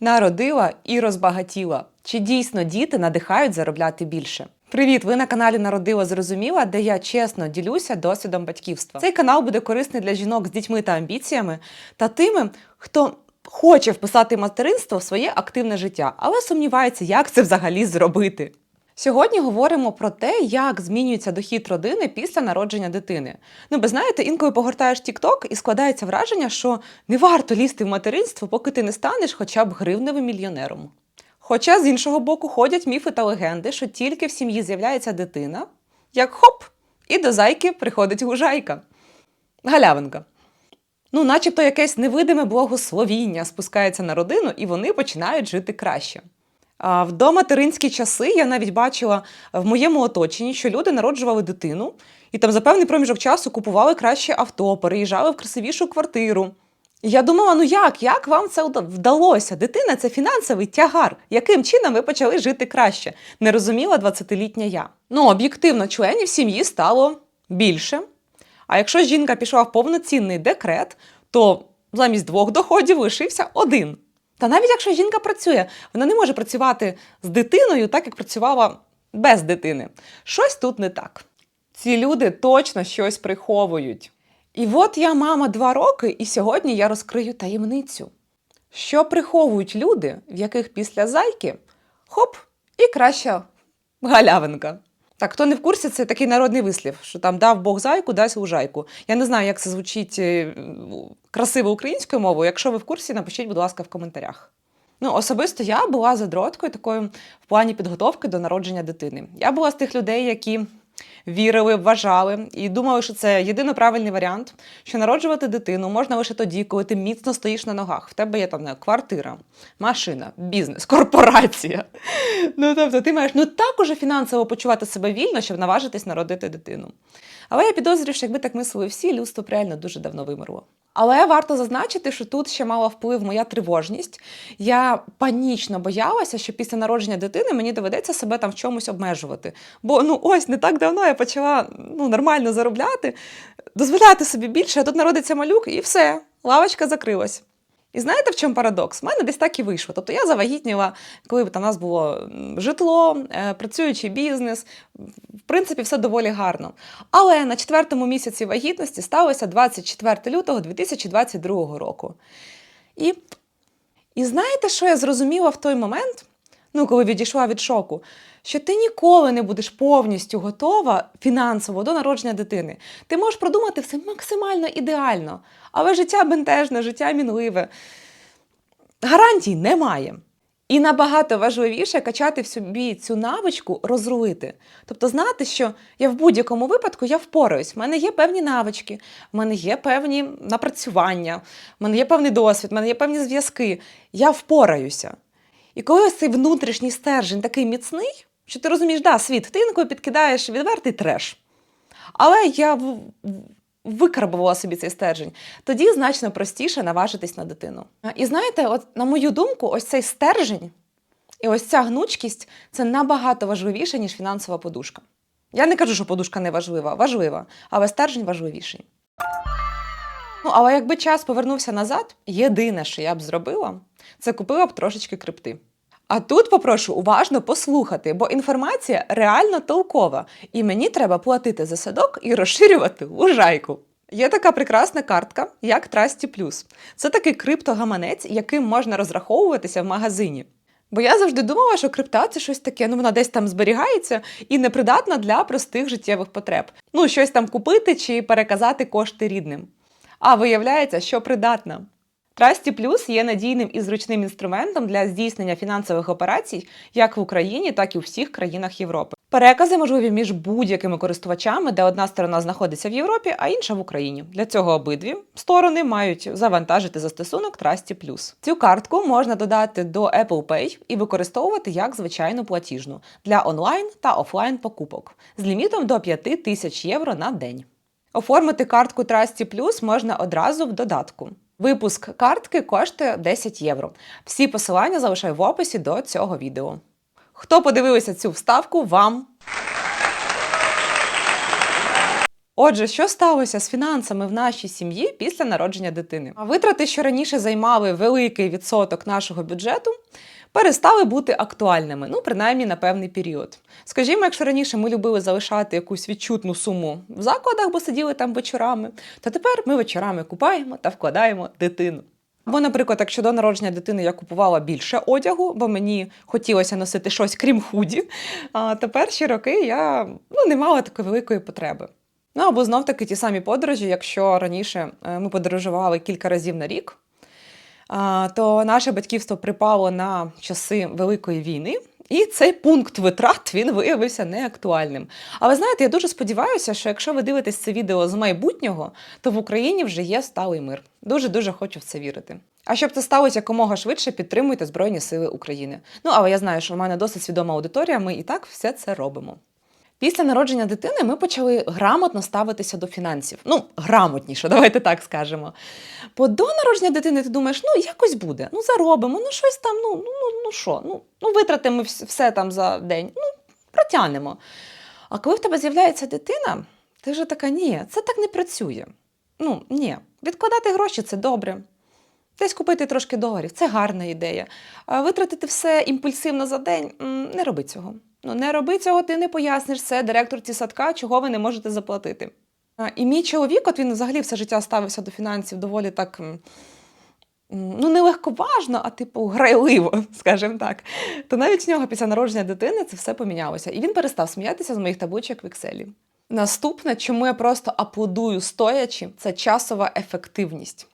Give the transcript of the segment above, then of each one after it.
Народила і розбагатіла. Чи дійсно діти надихають заробляти більше? Привіт! Ви на каналі Народила Зрозуміла, де я чесно ділюся досвідом батьківства. Цей канал буде корисний для жінок з дітьми та амбіціями та тими, хто хоче вписати материнство в своє активне життя, але сумнівається, як це взагалі зробити. Сьогодні говоримо про те, як змінюється дохід родини після народження дитини. Ну, бо знаєте, інколи погортаєш TikTok і складається враження, що не варто лізти в материнство, поки ти не станеш хоча б гривневим мільйонером. Хоча з іншого боку ходять міфи та легенди, що тільки в сім'ї з'являється дитина, як хоп, і до зайки приходить гужайка. Галявинка. Ну, начебто якесь невидиме благословіння спускається на родину, і вони починають жити краще. В доматеринські часи я навіть бачила в моєму оточенні, що люди народжували дитину і там за певний проміжок часу купували краще авто, переїжджали в красивішу квартиру. І я думала, ну як, як вам це вдалося? Дитина це фінансовий тягар. Яким чином ви почали жити краще? Не розуміла 20-літня я. Ну, об'єктивно, членів сім'ї стало більше. А якщо жінка пішла в повноцінний декрет, то замість двох доходів лишився один. Та навіть якщо жінка працює, вона не може працювати з дитиною так, як працювала без дитини. Щось тут не так. Ці люди точно щось приховують. І от я мама два роки, і сьогодні я розкрию таємницю. Що приховують люди, в яких після зайки хоп, і краща галявинка. Так, хто не в курсі, це такий народний вислів, що там дав Бог зайку, дасть лужайку. Я не знаю, як це звучить е, красиво українською мовою. Якщо ви в курсі, напишіть, будь ласка, в коментарях. Ну, особисто я була задроткою такою в плані підготовки до народження дитини. Я була з тих людей, які вірили, вважали і думали, що це єдино правильний варіант, що народжувати дитину можна лише тоді, коли ти міцно стоїш на ногах. В тебе є там квартира, машина, бізнес, корпорація. Ну тобто, ти маєш ну так уже фінансово почувати себе вільно, щоб наважитись народити дитину. Але я підозрюю, що якби так мислили всі, людство реально дуже давно вимерло. Але варто зазначити, що тут ще мала вплив моя тривожність. Я панічно боялася, що після народження дитини мені доведеться себе там в чомусь обмежувати. Бо ну ось не так давно я почала ну, нормально заробляти, дозволяти собі більше, а тут народиться малюк, і все, лавочка закрилась. І знаєте, в чому парадокс? У мене десь так і вийшло. Тобто я завагітніла, коли там у нас було житло, е, працюючий бізнес, в принципі, все доволі гарно. Але на четвертому місяці вагітності сталося 24 лютого 2022 року. І, і знаєте, що я зрозуміла в той момент, ну, коли відійшла від шоку, що ти ніколи не будеш повністю готова фінансово до народження дитини. Ти можеш продумати все максимально ідеально, але життя бентежне, життя мінливе. Гарантій немає. І набагато важливіше качати в собі цю навичку розрулити. Тобто знати, що я в будь-якому випадку я впораюсь. В мене є певні навички, в мене є певні напрацювання, в мене є певний досвід, в мене є певні зв'язки. Я впораюся. І коли ось цей внутрішній стержень такий міцний, що ти розумієш, да, світ, ти інколи підкидаєш відвертий треш. Але я викарбувала собі цей стержень, тоді значно простіше наважитись на дитину. І знаєте, от на мою думку, ось цей стержень і ось ця гнучкість це набагато важливіше, ніж фінансова подушка. Я не кажу, що подушка не важлива, важлива, але стержень важливіший. Ну, але якби час повернувся назад, єдине, що я б зробила, це купила б трошечки крипти. А тут попрошу уважно послухати, бо інформація реально толкова, і мені треба платити за садок і розширювати лужайку. Є така прекрасна картка, як Trusty Plus. Це такий криптогаманець, яким можна розраховуватися в магазині. Бо я завжди думала, що крипта це щось таке, ну вона десь там зберігається і непридатна для простих життєвих потреб. Ну, щось там купити чи переказати кошти рідним. А виявляється, що придатна. Trusty Plus є надійним і зручним інструментом для здійснення фінансових операцій як в Україні, так і у всіх країнах Європи. Перекази можливі між будь-якими користувачами, де одна сторона знаходиться в Європі, а інша в Україні. Для цього обидві сторони мають завантажити застосунок Trusty Plus. Цю картку можна додати до Apple Pay і використовувати як звичайну платіжну для онлайн та офлайн покупок з лімітом до 5 тисяч євро на день. Оформити картку Trusty Plus можна одразу в додатку. Випуск картки коштує 10 євро. Всі посилання залишаю в описі до цього відео. Хто подивився цю вставку, вам Отже, що сталося з фінансами в нашій сім'ї після народження дитини? А Витрати, що раніше займали великий відсоток нашого бюджету, перестали бути актуальними, ну принаймні на певний період. Скажімо, якщо раніше ми любили залишати якусь відчутну суму в закладах, бо сиділи там вечорами, то тепер ми вечорами купаємо та вкладаємо дитину. Бо, наприклад, якщо до народження дитини я купувала більше одягу, бо мені хотілося носити щось крім худі, а тепер ще роки я ну, не мала такої великої потреби. Ну або знов таки ті самі подорожі, якщо раніше е, ми подорожували кілька разів на рік, то наше батьківство припало на часи Великої війни, і цей пункт витрат він виявився неактуальним. Але знаєте, я дуже сподіваюся, що якщо ви дивитесь це відео з майбутнього, то в Україні вже є сталий мир. Дуже дуже хочу в це вірити. А щоб це сталося якомога швидше, підтримуйте Збройні Сили України. Ну але я знаю, що в мене досить свідома аудиторія. Ми і так все це робимо. Після народження дитини ми почали грамотно ставитися до фінансів. Ну, грамотніше, давайте так скажемо. Бо до народження дитини ти думаєш, ну якось буде, ну заробимо, ну щось там, ну ну, ну, ну що, ну, ну витратимо все там за день, ну протягнемо. А коли в тебе з'являється дитина, ти вже така, ні, це так не працює. Ну, ні, відкладати гроші це добре. Десь купити трошки доларів це гарна ідея. Витратити все імпульсивно за день не роби цього. Ну, не роби цього, ти не поясниш це директорці садка, чого ви не можете заплатити. І мій чоловік, от він взагалі все життя ставився до фінансів доволі так. Ну, не легковажно, а типу грайливо, скажімо так. То навіть в нього після народження дитини це все помінялося. І він перестав сміятися з моїх табличок в Excel. Наступне, чому я просто аплодую стоячи, це часова ефективність.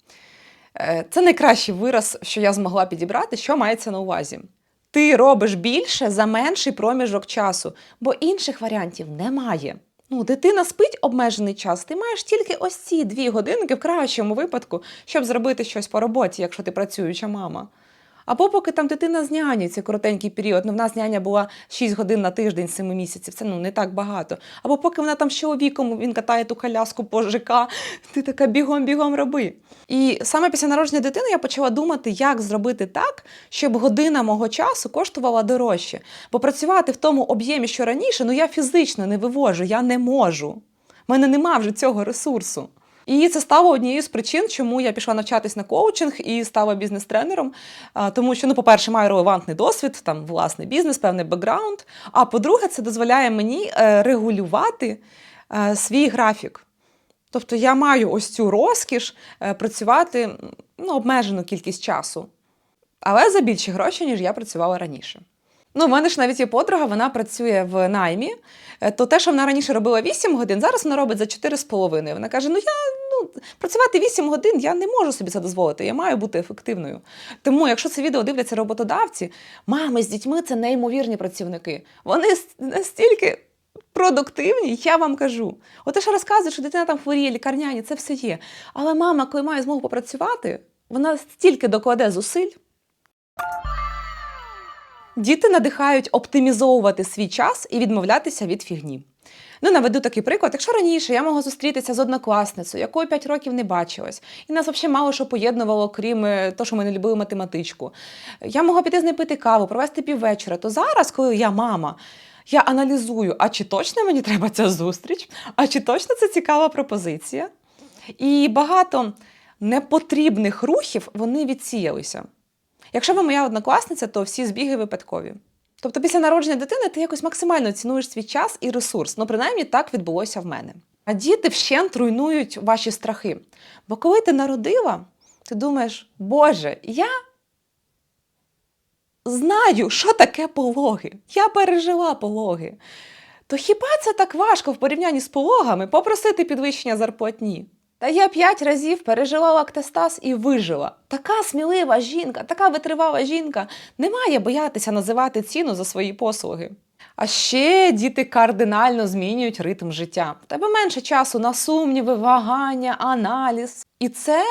Е, Це найкращий вираз, що я змогла підібрати, що мається на увазі. Ти робиш більше за менший проміжок часу, бо інших варіантів немає. Ну, дитина спить обмежений час, ти маєш тільки ось ці дві годинки в кращому випадку, щоб зробити щось по роботі, якщо ти працююча мама. Або поки там дитина з няню, це коротенький період. Ну, в нас няня була 6 годин на тиждень, 7 місяців. Це ну не так багато. Або поки вона там з чоловіком він катає ту коляску по ЖК, ти така бігом-бігом роби. І саме після народження дитини я почала думати, як зробити так, щоб година мого часу коштувала дорожче. Бо працювати в тому об'ємі, що раніше, ну я фізично не вивожу, я не можу. У мене нема вже цього ресурсу. І це стало однією з причин, чому я пішла навчатись на коучинг і стала бізнес-тренером. Тому що, ну, по-перше, маю релевантний досвід, там власний бізнес, певний бекграунд. А по-друге, це дозволяє мені е, регулювати е, свій графік. Тобто я маю ось цю розкіш е, працювати ну, обмежену кількість часу, але за більші гроші, ніж я працювала раніше. Ну, в мене ж навіть є подруга, вона працює в наймі. Е, То те, що вона раніше робила 8 годин, зараз вона робить за 4,5. Вона каже: ну я ну, працювати 8 годин я не можу собі це дозволити, я маю бути ефективною. Тому, якщо це відео дивляться роботодавці, мами з дітьми це неймовірні працівники. Вони настільки. Продуктивні, я вам кажу. От те, що розказує, що дитина там хворіє, лікарняні, це все є. Але мама, коли має змогу попрацювати, вона стільки докладе зусиль. Діти надихають оптимізовувати свій час і відмовлятися від фігні. Ну, наведу такий приклад. Якщо раніше я могла зустрітися з однокласницею, якою 5 років не бачилась, і нас взагалі мало що поєднувало, крім е, того, що ми не любили математичку. Я могла піти з нею пити каву, провести піввечора. То зараз, коли я мама, я аналізую, а чи точно мені треба ця зустріч, а чи точно це цікава пропозиція. І багато непотрібних рухів вони відсіялися. Якщо ви моя однокласниця, то всі збіги випадкові. Тобто після народження дитини ти якось максимально цінуєш свій час і ресурс. Ну, принаймні, так відбулося в мене. А діти вщент руйнують ваші страхи. Бо коли ти народила, ти думаєш, Боже, я знаю, що таке пологи. Я пережила пологи. То хіба це так важко в порівнянні з пологами попросити підвищення зарплатні? Та я п'ять разів пережила лактостаз і вижила. Така смілива жінка, така витривала жінка не має боятися називати ціну за свої послуги. А ще діти кардинально змінюють ритм життя. В тебе менше часу на сумніви, вагання, аналіз. І це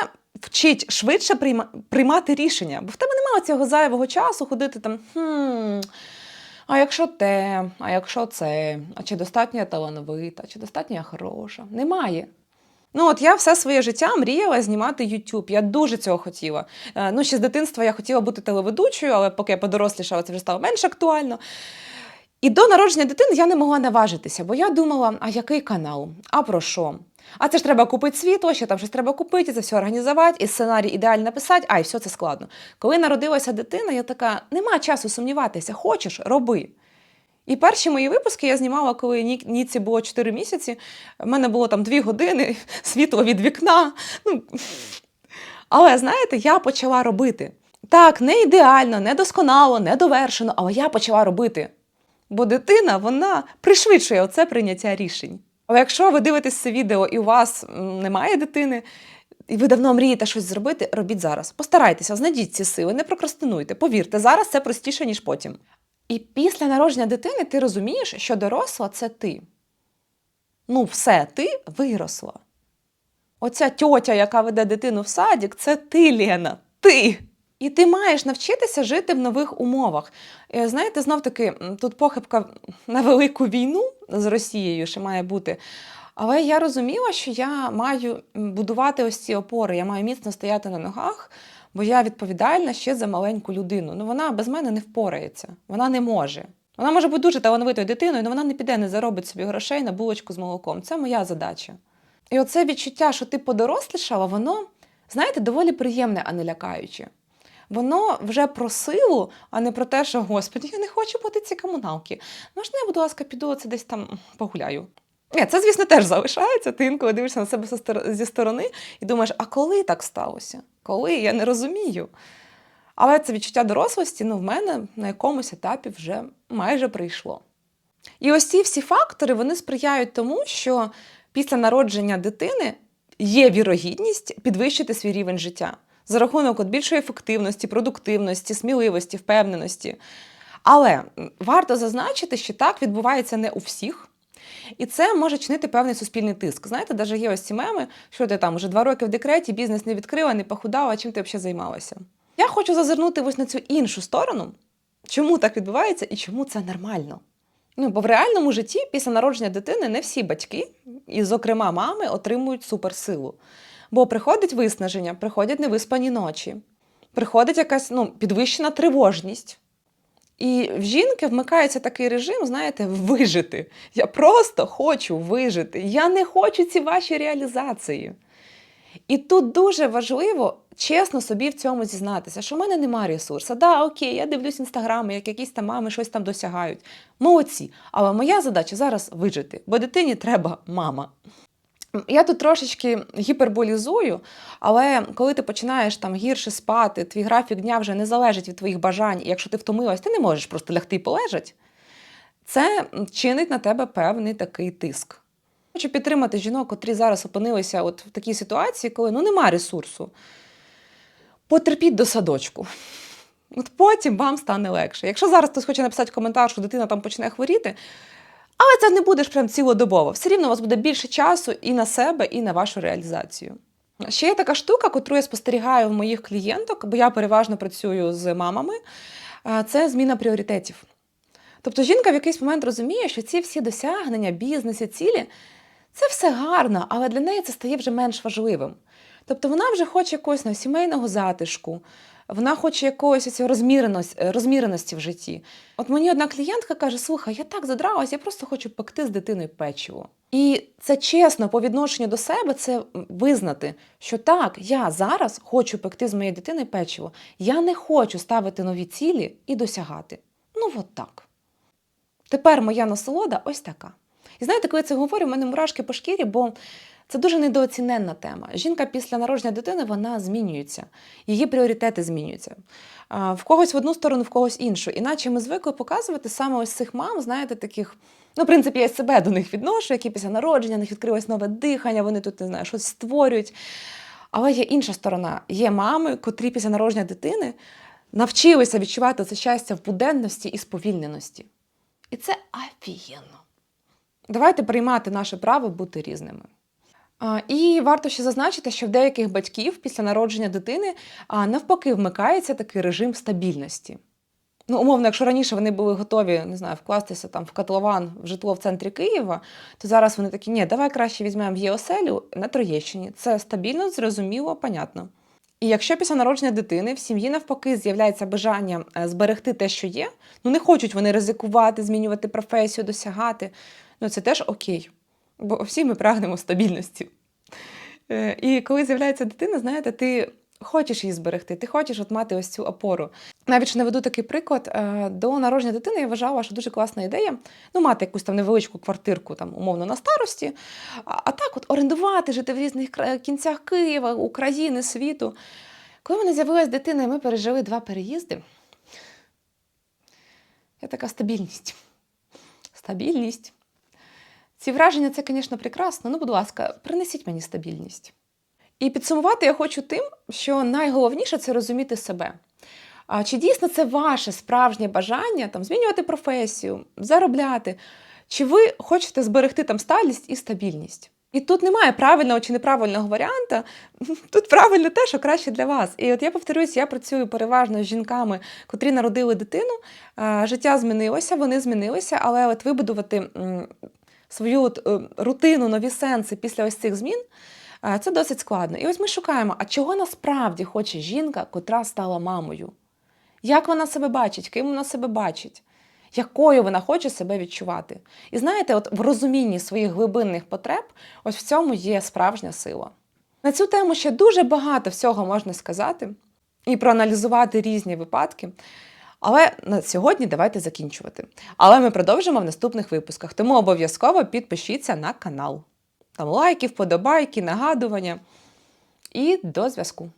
вчить швидше прийма- приймати рішення, бо в тебе немає цього зайвого часу ходити там. Хм, а якщо те, а якщо це, а чи достатньо я талановита, чи достатньо я хороша? Немає. Ну, от я все своє життя мріяла знімати YouTube. Я дуже цього хотіла. Е, Ну, ще з дитинства я хотіла бути телеведучою, але поки я подорослішала, це вже стало менш актуально. І до народження дитини я не могла наважитися, бо я думала, а який канал? А про що? А це ж треба купити світло, ще там щось треба купити, це все організувати, і сценарій ідеально написати, а і все це складно. Коли народилася дитина, я така, нема часу сумніватися, хочеш, роби. І перші мої випуски я знімала, коли Ніці було 4 місяці. У мене було там 2 години, світло від вікна. Ну, але знаєте, я почала робити. Так, не ідеально, не досконало, не довершено, але я почала робити. Бо дитина вона пришвидшує оце прийняття рішень. Але якщо ви дивитесь це відео і у вас немає дитини, і ви давно мрієте щось зробити, робіть зараз. Постарайтеся, знайдіть ці сили, не прокрастинуйте. Повірте, зараз це простіше, ніж потім. І після народження дитини ти розумієш, що доросла це ти. Ну, все, ти виросла. Оця тьотя, яка веде дитину в садик, це ти, Лена, ти. І ти маєш навчитися жити в нових умовах. Е, Знаєте, знов таки, тут похибка на велику війну з Росією ще має бути. Але я розуміла, що я маю будувати ось ці опори, я маю міцно стояти на ногах, бо я відповідальна ще за маленьку людину. Ну вона без мене не впорається, вона не може. Вона може бути дуже талановитою дитиною, але вона не піде, не заробить собі грошей на булочку з молоком. Це моя задача. І оце відчуття, що ти подорослішала, воно, знаєте, доволі приємне, а не лякаюче. Воно вже про силу, а не про те, що Господи, я не хочу платити ці комуналки. Можна я, будь ласка, піду це десь там погуляю. Ні, це, звісно, теж залишається. Ти інколи дивишся на себе зі сторони і думаєш, а коли так сталося? Коли? Я не розумію. Але це відчуття дорослості ну, в мене на якомусь етапі вже майже прийшло. І ось ці всі фактори вони сприяють тому, що після народження дитини є вірогідність підвищити свій рівень життя за рахунок от більшої ефективності, продуктивності, сміливості, впевненості. Але варто зазначити, що так відбувається не у всіх. І це може чинити певний суспільний тиск. Знаєте, навіть є ось ці меми, що ти там уже два роки в декреті, бізнес не відкрила, не похудала, чим ти взагалі займалася. Я хочу зазирнути ось на цю іншу сторону, чому так відбувається і чому це нормально. Ну, бо в реальному житті після народження дитини не всі батьки, і, зокрема, мами, отримують суперсилу. Бо приходить виснаження, приходять невиспані ночі, приходить якась ну, підвищена тривожність. І в жінки вмикається такий режим, знаєте, вижити. Я просто хочу вижити. Я не хочу ці ваші реалізації. І тут дуже важливо чесно собі в цьому зізнатися, що в мене немає ресурсу. Да, окей, я дивлюсь інстаграми, як якісь там мами щось там досягають. Молодці. Але моя задача зараз вижити, бо дитині треба мама. Я тут трошечки гіперболізую, але коли ти починаєш там гірше спати, твій графік дня вже не залежить від твоїх бажань, і якщо ти втомилась, ти не можеш просто лягти і полежать. Це чинить на тебе певний такий тиск. Хочу підтримати жінок, котрі зараз опинилися от в такій ситуації, коли ну нема ресурсу. Потерпіть до садочку. От потім вам стане легше. Якщо зараз хтось хоче написати коментар, що дитина там почне хворіти, але це не буде ж прям цілодобово. Все рівно у вас буде більше часу і на себе, і на вашу реалізацію. Ще є така штука, яку я спостерігаю в моїх клієнток, бо я переважно працюю з мамами. Це зміна пріоритетів. Тобто жінка в якийсь момент розуміє, що ці всі досягнення, бізнесі, цілі це все гарно, але для неї це стає вже менш важливим. Тобто вона вже хоче якогось ну, сімейного затишку, вона хоче якоїсь ось розміреності, розміреності в житті. От мені одна клієнтка каже: слухай, я так задралась, я просто хочу пекти з дитиною печиво. І це чесно по відношенню до себе, це визнати, що так, я зараз хочу пекти з моєю дитиною печиво. Я не хочу ставити нові цілі і досягати. Ну, от так. Тепер моя насолода ось така. І знаєте, коли це говорю, в мене мурашки по шкірі, бо це дуже недооціненна тема. Жінка після народження дитини вона змінюється, її пріоритети змінюються. В когось в одну сторону, в когось іншу. Іначе ми звикли показувати саме ось цих мам, знаєте, таких. Ну, в принципі, я себе до них відношу, які після народження в них відкрилось нове дихання, вони тут не знаю, щось створюють. Але є інша сторона. Є мами, котрі після народження дитини навчилися відчувати це щастя в буденності і сповільненості. І це офігенно. Давайте приймати наше право бути різними. І варто ще зазначити, що в деяких батьків після народження дитини навпаки вмикається такий режим стабільності. Ну, умовно, якщо раніше вони були готові, не знаю, вкластися там в котлован в житло в центрі Києва, то зараз вони такі, ні, давай краще візьмемо в ЄОСЕЛю на Троєщині. Це стабільно, зрозуміло, понятно. І якщо після народження дитини в сім'ї навпаки з'являється бажання е, зберегти те, що є, ну не хочуть вони ризикувати, змінювати професію, досягати, ну це теж окей. Бо всі ми прагнемо стабільності. Е, І коли з'являється дитина, знаєте, ти хочеш її зберегти, ти хочеш от мати ось цю опору. Навіть ж наведу такий приклад. е, До народження дитини я вважала, що дуже класна ідея ну, мати якусь там невеличку квартирку, там, умовно, на старості, а, так от орендувати, жити в різних кінцях Києва, України, світу. Коли в мене з'явилась дитина, і ми пережили два переїзди, я така стабільність. Стабільність. Ці враження це, звісно, прекрасно. Ну, будь ласка, принесіть мені стабільність. І підсумувати я хочу тим, що найголовніше це розуміти себе. А чи дійсно це ваше справжнє бажання там, змінювати професію, заробляти? Чи ви хочете зберегти там сталість і стабільність? І тут немає правильного чи неправильного варіанта. Тут правильно те, що краще для вас. І от я повторюсь, я працюю переважно з жінками, котрі народили дитину. Життя змінилося, вони змінилися, але от вибудувати свою от, е, рутину, нові сенси після ось цих змін. е, Це досить складно. І ось ми шукаємо, а чого насправді хоче жінка, котра стала мамою? Як вона себе бачить, ким вона себе бачить, якою вона хоче себе відчувати. І знаєте, от в розумінні своїх глибинних потреб, ось в цьому є справжня сила. На цю тему ще дуже багато всього можна сказати і проаналізувати різні випадки. Але на сьогодні давайте закінчувати. Але ми продовжимо в наступних випусках, тому обов'язково підпишіться на канал. Там лайки, вподобайки, нагадування. І до зв'язку.